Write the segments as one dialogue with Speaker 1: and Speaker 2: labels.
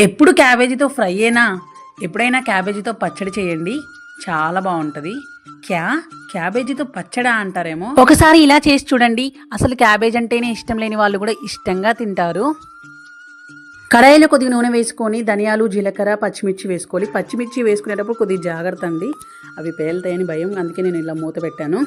Speaker 1: ఎప్పుడు క్యాబేజీతో ఫ్రై అయినా ఎప్పుడైనా క్యాబేజీతో పచ్చడి చేయండి. చాలా బాగుంటుంది. క్యా? క్యాబేజీతో పచ్చడా అంటారేమో? ఒకసారి ఇలా చేసి చూడండి. అసలు క్యాబేజ్ అంటేనే ఇష్టం లేని వాళ్ళు కూడా ఇష్టంగా తింటారు. కడాయిలో కొద్దిగా నూనె వేసుకొని ధనియాలు జీలకర్ర పచ్చిమిర్చి వేసుకోవాలి. పచ్చిమిర్చి వేసుకునేటప్పుడు కొద్దిగా జాగ్రత్త అండి. అవి పేలుతాయని భయం. అందుకే నేను ఇలా మూత పెట్టాను.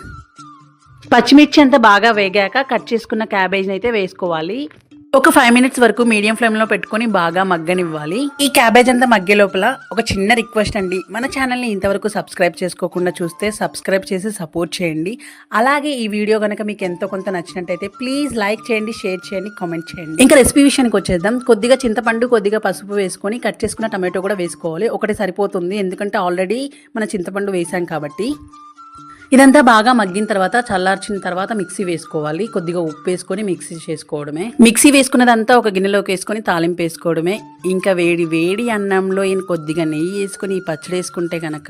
Speaker 1: పచ్చిమిర్చి అంతా బాగా వేగాక కట్ చేసుకున్న క్యాబేజ్ని అయితే వేసుకోవాలి. ఒక ఫైవ్ మినిట్స్ వరకు మీడియం ఫ్లేమ్లో పెట్టుకొని బాగా మగ్గనివ్వాలి. ఈ క్యాబేజ్ అంతా మగ్గే లోపల ఒక చిన్న రిక్వెస్ట్ అండి. మన ఛానల్ని ఇంతవరకు సబ్స్క్రైబ్ చేసుకోకుండా చూస్తే సబ్స్క్రైబ్ చేసి సపోర్ట్ చేయండి. అలాగే ఈ వీడియో కనుక మీకు ఎంతో కొంత నచ్చినట్టయితే ప్లీజ్ లైక్ చేయండి షేర్ చేయండి కామెంట్ చేయండి. ఇంకా రెసిపీ విషయానికి వచ్చేద్దాం. కొద్దిగా చింతపండు కొద్దిగా పసుపు వేసుకొని కట్ చేసుకున్న టమాటో కూడా వేసుకోవాలి. ఒకటి సరిపోతుంది. ఎందుకంటే ఆల్రెడీ మన చింతపండు వేసాం కాబట్టి. ఇదంతా బాగా మగ్గిన తర్వాత చల్లార్చిన తర్వాత మిక్సీ వేసుకోవాలి. కొద్దిగా ఉప్పు వేసుకొని మిక్సీ చేసుకోవడమే. మిక్సీ వేసుకున్నదంతా ఒక గిన్నెలోకి వేసుకొని తాలింపు వేసుకోవడమే. ఇంకా వేడి వేడి అన్నంలో ఈయన కొద్దిగా నెయ్యి వేసుకొని ఈ పచ్చడి వేసుకుంటే కనుక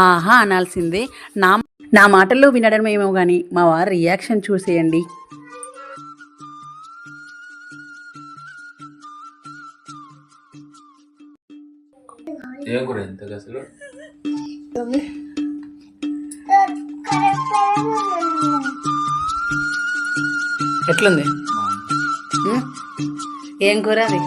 Speaker 1: ఆహా అనాల్సిందే. నా నా మాటల్లో వినడం ఏమో కానీ మా వారి రియాక్షన్ చూసేయండి.
Speaker 2: ఏం కూడా ఎంత అసలు?
Speaker 1: ఎట్లుంది. ఏం కూర? అది